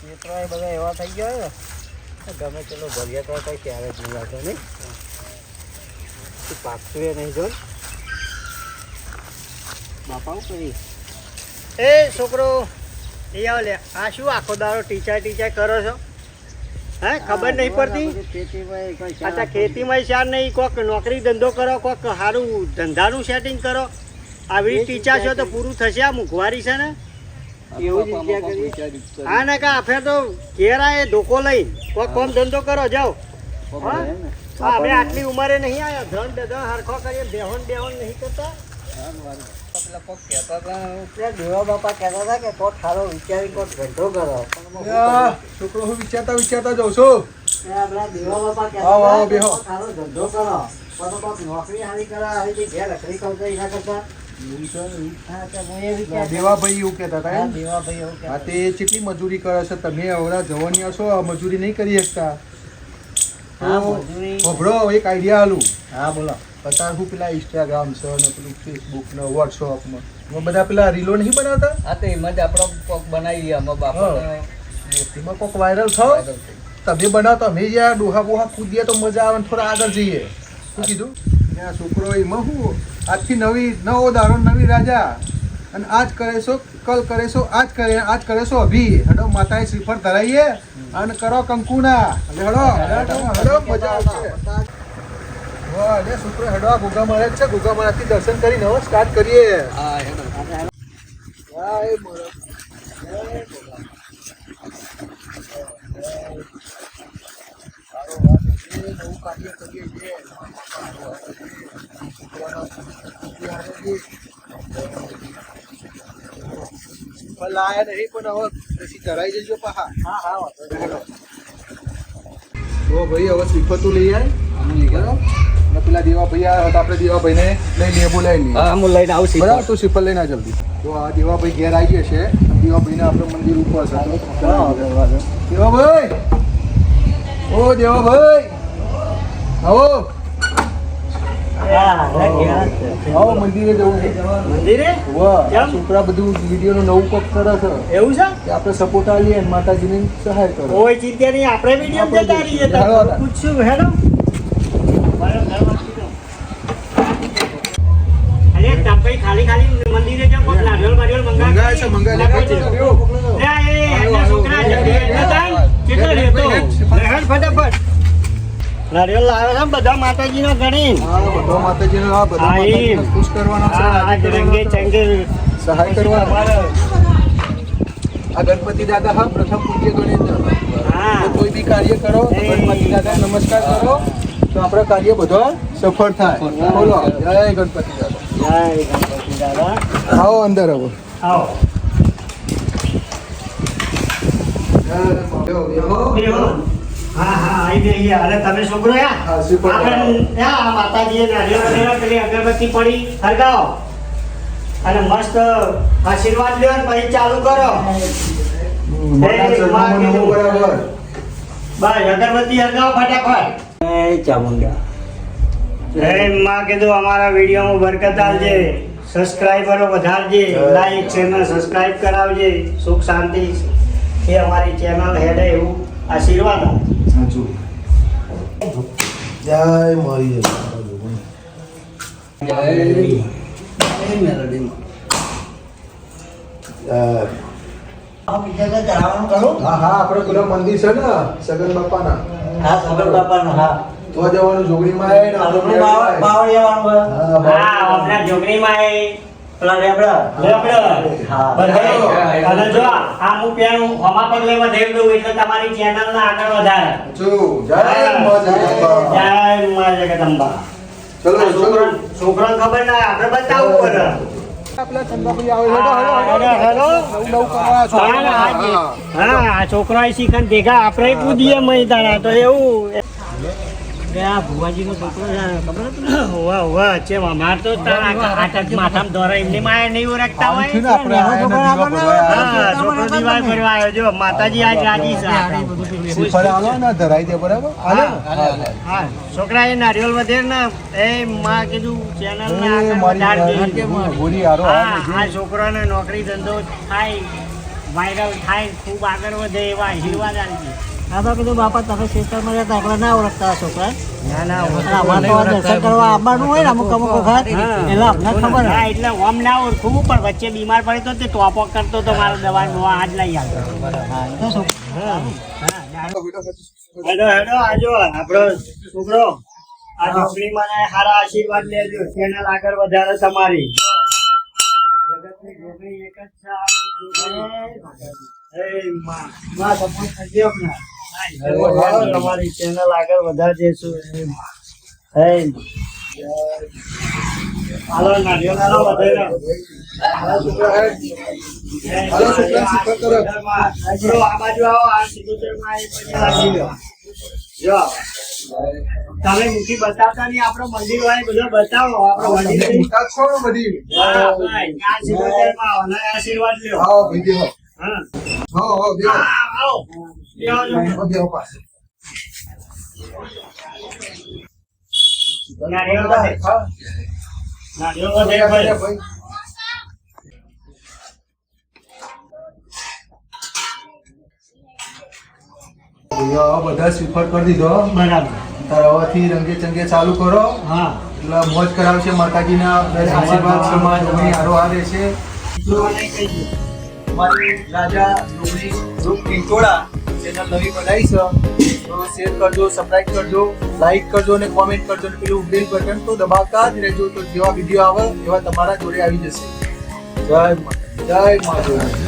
ચેતરા બધા એવા થઈ ગયા ને ગમે ચલો ભર્યા તો કઈ ક્યારે જ નહીં પાકતું એ નહીં જોન બાપા કરી એ છોકરો એ આવ લે. આ શું આખો દારો ટીચા ટીચા કરો છો? હે ખબર નહીં પડતી? અચ્છા ખેતીમાં ચાર નહીં. કોક નોકરી ધંધો કરો કોક સારું ધંધાનું સેટિંગ કરો. આવી ટીચા છો તો પૂરું થશે આ મોંઘવારી છે ને? એવું જ વિચાર કરી હા ને કા આફે તો ઘેર આયે ધોકો લઈ. કોઈ કોમ ધંધો કરો જાઓ. હા? હા, આટલી ઉંમરે નહીં આવ્યા ધન દધન હરખો કરીએ બેહોન બેહોન નહીં કરતા. પેલા કોક કહેતા હતા પેલા દેવા બાપા કહેતા હતા કે કોક સારો વિચારી કોક ધંધો કરો. છોકરો હું વિચારતા વિચારતા જાઉં છું. ધંધો કરો. નોકરી સારી કરા હારી રીતે ઘેર રખડી એના કરતા. એ દેવાભાઈ એવું કહેતા હતા હા, તે કેટલી મજૂરી કરે છે? તમે હવે જવાની હશો આ મજૂરી નહીં કરી શકતા. એક આઈડિયા આલું. હા બોલો. અત્યારે હું પેલા ઇન્સ્ટાગ્રામ છે ને પેલું ફેસબુક ને વોટ્સઅપમાં એમાં બધા પેલા રીલો નહીં બનાવતા? હા તો એમાં જ આપણો કોક બનાવી અમે બાપાને એમાં કોક વાયરલ થાવ તમે બનાવતા અમે જ્યાં ડોહા બોહા કૂદીએ તો મજા આવે ને થોડા આગળ જઈએ. શું કીધું? આ છોકરો એમાં હું આજથી નવી નવો દારો નવી રાજા અને આજ કરે છો કલ કરે છો આજ કરે આજ કરે છો અભી હડો માતાએ શ્રીફળ ધરાઈએ અને કરો કંકુના હડો હડો મજા આવશે વાહ લે છોકરો હેડો આ ગુગા મહારાજ છે ગુગા દર્શન કરીને નવો સ્ટાર્ટ કરીએ લાયા નહીં પણ હવે પછી ચડાઈ જજો પાહા હા હા તો ભાઈ હવે શ્રીફળ લઈ આય. અને પેલા દેવાભાઈ આવ્યા હતા આપણે દેવાભાઈને લઈ લઈએ બોલાવી લઈએ હા હું લઈને આવું બરાબર તું શ્રીફળ લઈને આ જલ્દી. તો આ દેવા ભાઈ ઘેર આવી જશે દેવાભાઈને આપણે મંદિર ઉપર છે. દેવાભાઈ ઓ દેવાભાઈ આવો હા, હા, ઘેર જ છે. આવો મંદિરે જવું છે. મંદિરે? છોકરા બધું વિડીયોનું નવું કોક કરે છે. એવું છે? કે આપણે સપોર્ટ આલીએ અને માતાજીની સહાય કરો. કોઈ ચિંતા નહીં આપણે વીડિયો જતા રહીએ. તો હાલો, હાલો. પૂછશું ખાલી ખાલી મંદિરે બારિયેળ મંગાય છે મંગાય છે. લે, એ, એમના છોકરા જલ્દી હેડો તાન. કેટલો રહેતો? લે, હેડ ફટાફટ. નારિયેળ લાવે છે ને બધા માતાજીનો ગણી બધા માતાજીને આ બધા ખુશ કરવાના છે રંગે ચંગે સહાય કરવાના. આ ગણપતિ દાદા હા પ્રથમ પૂજ્ય ગણેશ કોઈ બી કાર્ય કરો ગણપતિ દાદા નમસ્કાર કરો તો આપણો કાર્ય બધો સફળ થાય. બોલો જય ગણપતિ દાદા. જય ગણપતિ દાદા. આવો અંદર આવો. આવો. હા હા આઈ જઈએ અરે તમે છોકરો યા? આપણે આ માતાજીએ નારિયેળ વગેરે પેલી અગરબત્તી પડી. હરગાવો. અને મસ્ત આશીર્વાદ લ્યો ને પછી ચાલુ કરો. બસ અગરબત્તી હરગાવો ફટાફટ. જય ચામુંડા. જય માં કીધું અમારા વિડીયોમાં બરકત આવજે સબસ્ક્રાઈબરો વધારજે. લાઈક ચેનલ સબસ્ક્રાઈબ કરાવજે. સુખ શાંતિ. એ અમારી ચેનલ હેડે એવું આશીર્વાદ આપે. સાચું. જય મારી જય. હા હા આપણે પેલા મંદિર છે ને સગન બાપાના. હા સગર બાપાના હા. તો જવાનું જોગણીમાં આવે ને હા જોગણીમાં પેલા લેબડા હા. બધાય. અને જો આ હું પેલું હમા પગલે વધારી દઉં એટલે તમારી ચેનલ ના આગળ વધારે. જો જય જય મા જગદંબા ચલો આ છોકરા- ખબર ના આપણે બતાવવું પડે ચંદાભાઈ આવે શીખન ભેગા આપણે કૂદીએ મહી તારા તો એવું આ ભુવાજીનો છોકરો ખબર હતી હોવા હોવા છે અમાર તો તારા આટક માથામાં દોરા એમની માયા નહીં ઓળખતા હોય? ને આપણે આયા ને દીવા ભરવા આયા. હા છોકરો દિવાળ ફરવા આવ્યો. જો માતાજી આજ રાજી છે. આલો ને ધરાઈ દે બરાબર? હાલે હા, છોકરા એ નારિયેલ વધેર ને એ માં કીધું ચેનલ ને મારી છે. આ છોકરાને નોકરી ધંધો થાય વાયરલ થાય ખૂબ આગળ વધે એવા આશીર્વાદ આપજો. આ તો કીધું બાપા તમે ખેતરમાં રહેતા એકલા ના ઓળખતા છોકરા ના ના અને અમારે તો દર્શન કરવા આવવાનું હોય ને અમુક અમુક વખત એટલે અમને ખબર એટલે ઓમ ના ઓળખું પણ વચ્ચે બીમાર પડ્યો તો તે ટોપો કરતો તો મારો દવા દવા આજ લઈ આવતો. એ હેડો હેડો આજો આપણો છોકરો. આ છોકરી મને સારા આશીર્વાદ લેજો ચેનલ આગળ વધારે તમારી. જગતની છોકરી એક જ છે આ બધી છોકરી. હે. માં માં સપોર્ટ કરજો અમને. તમારી ચેનલ આગળ વધારજે હે. હે. હાલો નારિયો વધારે આ બાજુ આવો જો. તમે મૂકી બતાવતા નહીં આપણો મંદિર હોય બધો બતાવો આપણો મંદિર છો. બધી હા, ભાઈ, આ અને આશીર્વાદ લ્યો. હા. ભાઈ દેવો હા આવો આવો. બધા શ્રીફળ કરી દીધો. બરાબર. રંગે ચંગે ચાલુ કરો. હા. એટલે મોજ કરાવશે માતાજીના. આશીર્વાદ સમાજ અમે હારો આ રહેશે રાજા પિંટોળા ચેનલ નવી બનાવી છે તો શેર કરજો સબસ્ક્રાઇબ કરજો લાઈક કરજો અને કોમેન્ટ કરજો અને પેલું બેલ બટન તો દબાવતા જ રહેજો. તો જેવા વીડિયો આવે એવા તમારા જોડે આવી જશે. જય માતા જય માતા